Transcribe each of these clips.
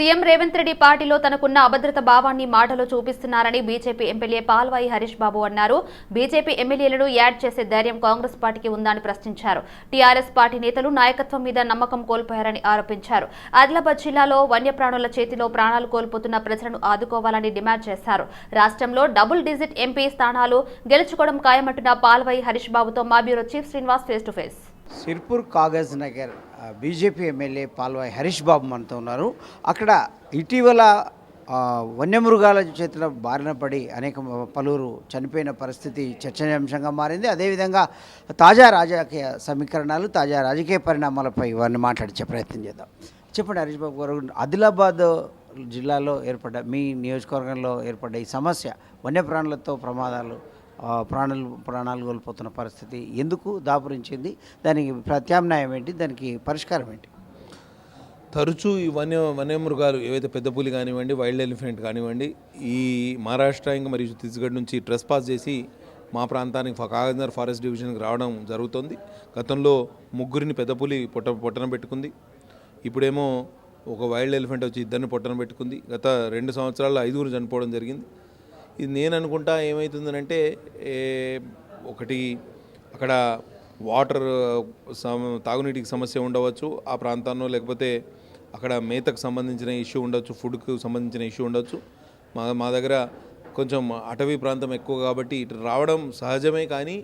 CM Revanth Reddy పార్టీలో తనకున్న అభద్రత భావాన్ని మాటలో చూపిస్తున్నారని బీజేపీ ఎమ్మెల్యే పాల్వాయి హరీష్ బాబు అన్నారు. బీజేపీ ఎమ్మెల్యేలను యాడ్ చేసే ధైర్యం కాంగ్రెస్ పార్టీకి ఉందని ప్రశ్నించారు. టీఆర్ఎస్ పార్టీ నేతలు నాయకత్వం మీద నమ్మకం కోల్పోయారని ఆరోపించారు. ఆదిలాబాద్ జిల్లాలో వన్యప్రాణుల చేతిలో ప్రాణాలు కోల్పోతున్న ప్రజలను ఆదుకోవాలని డిమాండ్ చేశారు. రాష్ట్రంలో డబుల్ డిజిట్ ఎంపీ స్థానాలు గెలుచుకోవడం ఖాయమంటున్న పాల్వాయి హరీష్ బాబుతో మా bureau chief Srinivas face to face. Sirpur Kagaznagar BJP MLA Palvai Harish Babu మనతో ఉన్నారు. అక్కడ ఇటీవల వన్యమృగాల చేతిలో బారిన పడి అనేక పలువురు చనిపోయిన పరిస్థితి చర్చనీయాంశంగా మారింది. అదేవిధంగా తాజా రాజకీయ సమీకరణాలు తాజా రాజకీయ పరిణామాలపై ఇవన్నీ మాట్లాడించే ప్రయత్నం చేద్దాం. చెప్పండి హరీష్ బాబు గారు ఆదిలాబాద్ జిల్లాలో ఏర్పడ్డ మీ నియోజకవర్గంలో ఏర్పడ్డ ఈ సమస్య వన్యప్రాణులతో ప్రమాదాలు ప్రాణాలు ప్రాణాలు కోల్పోతున్న పరిస్థితి ఎందుకు దాపురించింది? దానికి ప్రత్యామ్నాయం ఏంటి? దానికి పరిష్కారం ఏంటి? తరచూ ఈ వన్య వన్యమృగాలు ఏవైతే పెద్ద పులి కానివ్వండి వైల్డ్ ఎలిఫెంట్ కానివ్వండి ఈ మహారాష్ట్ర ఇంకా మరియు ఛత్తీస్గఢ్ నుంచి ట్రెస్ పాస్ చేసి మా ప్రాంతానికి ఫ- కాగజ్నగర్ ఫారెస్ట్ డివిజన్కి రావడం జరుగుతుంది. గతంలో ముగ్గురిని పెద్ద పులి పొట్ట పొట్టన పెట్టుకుంది. ఇప్పుడేమో ఒక వైల్డ్ ఎలిఫెంట్ వచ్చి ఇద్దరిని పొట్టన పెట్టుకుంది. గత రెండు సంవత్సరాల్లో ఐదుగురు చనిపోవడం జరిగింది. ఇది నేను అనుకుంటా ఏమవుతుందనంటే ఒకటి అక్కడ వాటర్ సమ తాగునీటికి సమస్య ఉండవచ్చు ఆ ప్రాంతాల్లో లేకపోతే అక్కడ మేతకు సంబంధించిన ఇష్యూ ఉండొచ్చు ఫుడ్కు సంబంధించిన ఇష్యూ ఉండొచ్చు. మా మా దగ్గర కొంచెం అటవీ ప్రాంతం ఎక్కువ కాబట్టి ఇటు రావడం సహజమే కానీ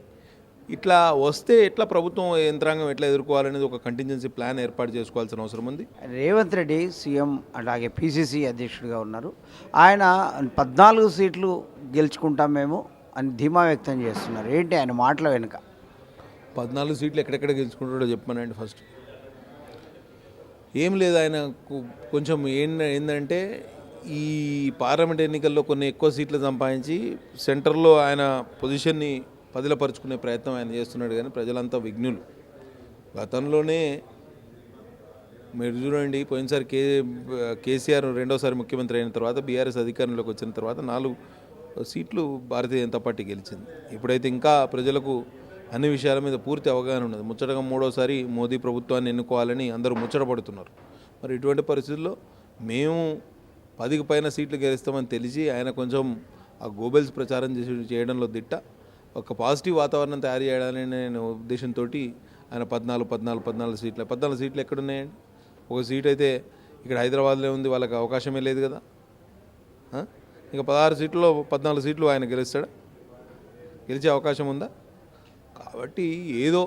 ఇట్లా వస్తే ఎట్లా ప్రభుత్వం యంత్రాంగం ఎట్లా ఎదుర్కోవాలనేది ఒక కంటింజెన్సీ ప్లాన్ ఏర్పాటు చేసుకోవాల్సిన అవసరం ఉంది? రేవంత్ రెడ్డి సీఎం అలాగే పిసిసి అధ్యక్షుడిగా ఉన్నారు. ఆయన పద్నాలుగు సీట్లు గెలుచుకుంటాం మేము అని ధీమా వ్యక్తం చేస్తున్నారు. ఏంటి ఆయన మాటల వెనుక? పద్నాలుగు సీట్లు ఎక్కడెక్కడ గెలుచుకుంటాడో చెప్పమనండి ఫస్ట్ ఏం లేదు ఆయన కొంచెం ఏం ఏంటంటే ఈ పార్లమెంట్ ఎన్నికల్లో కొన్ని ఎక్కువ సీట్లు సంపాదించి సెంటర్లో ఆయన పొజిషన్ని పదిలపరుచుకునే ప్రయత్నం ఆయన చేస్తున్నాడు కానీ ప్రజలంతా విఘ్నులు. గతంలోనే మీరు చూడండి పోయినసారి కే కేసీఆర్ రెండోసారి ముఖ్యమంత్రి అయిన తర్వాత బీఆర్ఎస్ అధికారంలోకి వచ్చిన తర్వాత నాలుగు సీట్లు భారతీయ జనతా పార్టీ గెలిచింది. ఇప్పుడైతే ఇంకా ప్రజలకు అన్ని విషయాల మీద పూర్తి అవగాహన ఉన్నది. ముచ్చటగా మూడోసారి మోదీ ప్రభుత్వాన్ని ఎన్నుకోవాలని అందరూ ముచ్చటపడుతున్నారు మరి ఇటువంటి పరిస్థితుల్లో మేము పదికి పైన సీట్లు గెలుస్తామని తెలిసి ఆయన కొంచెం ఆ గోబెల్స్ ప్రచారం చేసి చేయడంలో దిట్ట. ఒక పాజిటివ్ వాతావరణం తయారు చేయాలని నేను ఉద్దేశంతో ఆయన పద్నాలుగు పద్నాలుగు పద్నాలుగు సీట్లు. పద్నాలుగు సీట్లు ఎక్కడున్నాయండి? ఒక సీట్ అయితే ఇక్కడ హైదరాబాద్లో ఉంది వాళ్ళకి అవకాశమే లేదు కదా? ఇంకా పదహారు సీట్లలో పద్నాలుగు సీట్లు ఆయన గెలుస్తాడా? గెలిచే అవకాశం ఉందా? కాబట్టి ఏదో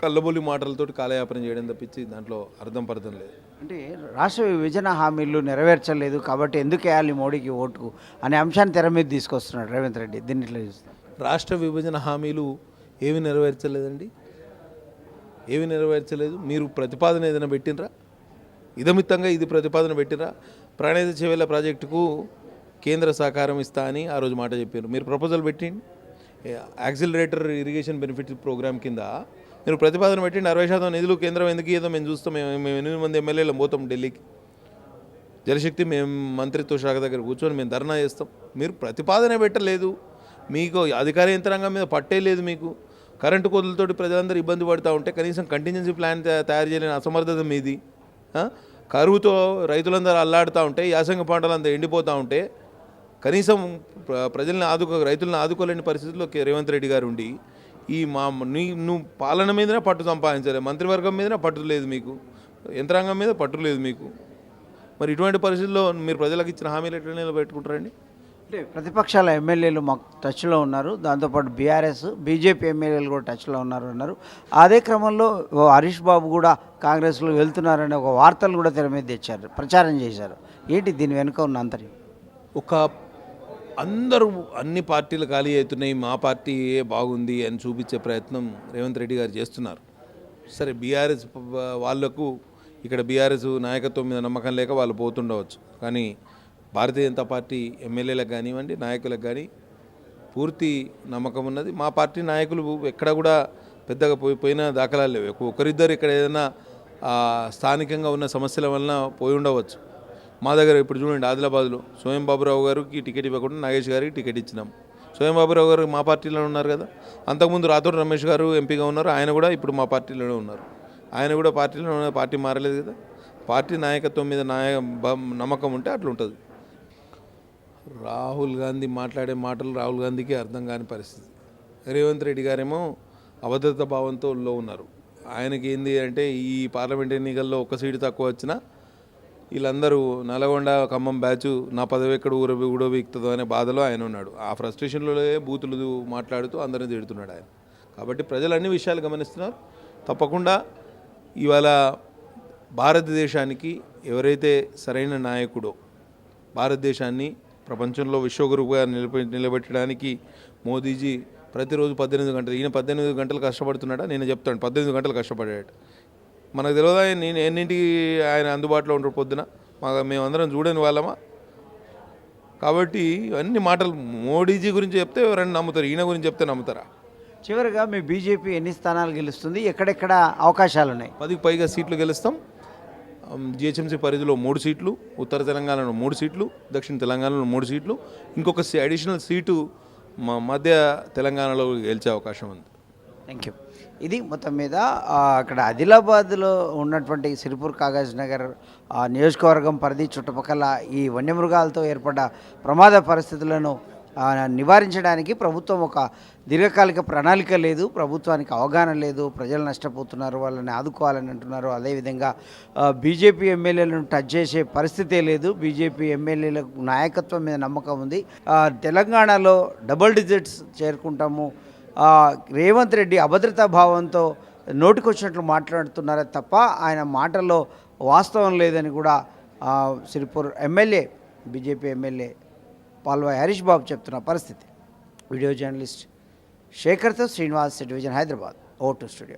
కళ్ళబొల్లి మాటలతోటి కాలయాపన చేయడం తప్పించి దాంట్లో అర్థం పర్థం లేదు. అంటే రాష్ట్ర విభజన హామీలు నెరవేర్చలేదు కాబట్టి ఎందుకు వేయాలి మోడీకి ఓటుకు అనే అంశాన్ని తెర మీద తీసుకొస్తున్నాడు రేవంత్ రెడ్డి. దీన్ని ఇట్లా రాష్ట్ర విభజన హామీలు ఏమి నెరవేర్చలేదండి? ఏమి నెరవేర్చలేదు? మీరు ప్రతిపాదన ఏదైనా పెట్టినరా ఇదమిత్తంగా ఇది ప్రతిపాదన పెట్టినరా ప్రణేత చెవెల ప్రాజెక్టుకు కేంద్ర సహకారం ఇస్తా అని ఆ రోజు మాట చెప్పారు మీరు ప్రపోజల్ పెట్టండి. యాక్సిలరేటర్ ఇరిగేషన్ బెనిఫిట్ ప్రోగ్రామ్ కింద మీరు ప్రతిపాదన పెట్టండి అరవై శాతం నిధులు కేంద్రం ఎందుకు ఏదో మేము చూస్తాం. మేము మేము ఎనిమిది మంది ఎమ్మెల్యేలు పోతాం ఢిల్లీకి. జలశక్తి మేము మంత్రిత్వ శాఖ దగ్గర కూర్చొని మేము ధర్నా చేస్తాం. మీరు ప్రతిపాదన పెట్టలేదు. మీకు అధికార యంత్రాంగం మీద పట్టే లేదు మీకు. కరెంటు కోతులతోటి ప్రజలందరూ ఇబ్బంది పడుతూ ఉంటే కనీసం కంటింజెన్సీ ప్లాన్ తయారు చేయలేని అసమర్థత మీది. కరువుతో రైతులందరూ అల్లాడుతూ ఉంటే యాసంగ పంటలు అంతా ఎండిపోతూ ఉంటే కనీసం ప్రజల్ని ఆదుకో రైతులను ఆదుకోలేని పరిస్థితుల్లో రేవంత్ రెడ్డి గారు ఉండి ఈ మా నీ నువ్వు పాలన మీదనే పట్టు సంపాదించలేదు మంత్రివర్గం మీదనే పట్టు లేదు మీకు యంత్రాంగం మీద పట్టు లేదు మీకు. మరి ఇటువంటి పరిస్థితుల్లో మీరు ప్రజలకు ఇచ్చిన హామీలు ఎట్లా నిలబెట్టుకుంటారండి? అంటే ప్రతిపక్షాల ఎమ్మెల్యేలు మాకు టచ్లో ఉన్నారు దాంతోపాటు బీఆర్ఎస్ బీజేపీ ఎమ్మెల్యేలు కూడా టచ్లో ఉన్నారు అన్నారు. అదే క్రమంలో హరీష్ బాబు కూడా కాంగ్రెస్లో వెళ్తున్నారనే ఒక వార్తలు కూడా తెర మీద తెచ్చారు ప్రచారం చేశారు. ఏంటి దీని వెనుక ఉన్న అంతర్యం? ఒక అందరూ అన్ని పార్టీలు ఖాళీ అవుతున్నాయి మా పార్టీ బాగుంది అని చూపించే ప్రయత్నం రేవంత్ రెడ్డి గారు చేస్తున్నారు. సరే బీఆర్ఎస్ వాళ్ళకు ఇక్కడ బీఆర్ఎస్ నాయకత్వం మీద నమ్మకం లేక వాళ్ళు పోతుండవచ్చు. కానీ భారతీయ జనతా పార్టీ ఎమ్మెల్యేలకు కానివ్వండి నాయకులకు కానీ పూర్తి నమ్మకం ఉన్నది. మా పార్టీ నాయకులు ఎక్కడ కూడా పెద్దగా పోయి పోయిన దాఖలాలు లేవు. ఒకరిద్దరు ఇక్కడ ఏదైనా స్థానికంగా ఉన్న సమస్యల వలన పోయి ఉండవచ్చు. మా దగ్గర ఇప్పుడు చూడండి ఆదిలాబాద్లో సోయం బాబురావు గారికి టికెట్ ఇవ్వకుండా నాగేష్ గారికి టికెట్ ఇచ్చినాం. సోయం బాబురావు గారు మా పార్టీలో ఉన్నారు కదా? అంతకుముందు రాథోడ్ రమేష్ గారు ఎంపీగా ఉన్నారు ఆయన కూడా ఇప్పుడు మా పార్టీలోనే ఉన్నారు. ఆయన కూడా పార్టీలో ఉన్న పార్టీ మారలేదు కదా? పార్టీ నాయకత్వం మీద నాయ నమ్మకం ఉంటే అట్లా ఉంటుంది. రాహుల్ గాంధీ మాట్లాడే మాటలు రాహుల్ గాంధీకి అర్థం కాని పరిస్థితి. రేవంత్ రెడ్డి గారేమో అభద్రత భావంతో లో ఉన్నారు. ఆయనకి ఏంది అంటే ఈ పార్లమెంట్ ఎన్నికల్లో ఒక్క సీటు తక్కువ వచ్చినా వీళ్ళందరూ నల్గొండ ఖమ్మం బ్యాచ్ నా పదవి ఎక్కడ ఊర ఊడబీక్తుందో అనే బాధలో ఆయన ఉన్నాడు. ఆ ఫ్రస్ట్రేషన్లో బూతులు మాట్లాడుతూ అందరిని తిడుతున్నాడు ఆయన. కాబట్టి ప్రజలు అన్ని విషయాలు గమనిస్తున్నారు. తప్పకుండా ఇవాళ భారతదేశానికి ఎవరైతే సరైన నాయకుడో భారతదేశాన్ని ప్రపంచంలో విశ్వగురువుగా నిలబె నిలబెట్టడానికి మోదీజీ ప్రతిరోజు పద్దెనిమిది గంటలు ఈయన పద్దెనిమిది గంటలు కష్టపడుతున్నాడా? నేను చెప్తాను పద్దెనిమిది గంటలు కష్టపడాడు మనకు తెలియదా నేను ఎన్నింటికి ఆయన అందుబాటులో ఉంటారు పొద్దున? మా మేమందరం చూడని వాళ్ళమా? కాబట్టి అన్ని మాటలు మోడీజీ గురించి చెప్తే ఎవరైనా నమ్ముతారు ఈయన గురించి చెప్తే నమ్ముతారా? చివరిగా మీ బీజేపీ ఎన్ని స్థానాలు గెలుస్తుంది? ఎక్కడెక్కడ అవకాశాలు ఉన్నాయి? పదికి పైగా సీట్లు గెలుస్తాం. జిహెచ్ఎంసీ పరిధిలో మూడు సీట్లు ఉత్తర తెలంగాణలో మూడు సీట్లు దక్షిణ తెలంగాణలో మూడు సీట్లు. ఇంకొక అడిషనల్ సీటు మా మధ్య తెలంగాణలో గెలిచే అవకాశం ఉంది. థ్యాంక్ యూ ఇది మొత్తం మీద అక్కడ ఆదిలాబాద్లో ఉన్నటువంటి సిరిపూర్ కాగజ్ నగర్ నియోజకవర్గం పరిధి చుట్టుపక్కల ఈ వన్యమృగాలతో ఏర్పడ్డ ప్రమాద పరిస్థితులను నివారించడానికి ప్రభుత్వం ఒక దీర్ఘకాలిక ప్రణాళిక లేదు. ప్రభుత్వానికి అవగాహన లేదు. ప్రజలు నష్టపోతున్నారు. వాళ్ళని ఆదుకోవాలని అంటున్నారు. అదేవిధంగా బీజేపీ ఎమ్మెల్యేలను టచ్ చేసే పరిస్థితే లేదు. బీజేపీ ఎమ్మెల్యేలకు నాయకత్వం మీద నమ్మకం ఉంది. తెలంగాణలో డబుల్ డిజిట్స్ చేరుకుంటాము. రేవంత్ రెడ్డి అభద్రతా భావంతో నోటికొచ్చినట్లు మాట్లాడుతున్నారే తప్ప ఆయన మాటల్లో వాస్తవం లేదని కూడా Siripur MLA BJP MLA Palvai Harish Babu చెప్తున్న పరిస్థితి. వీడియో జర్నలిస్ట్ శేఖర్తో శ్రీనివాస్ టెలివిజన్ హైదరాబాద్. ఓటు స్టూడియో.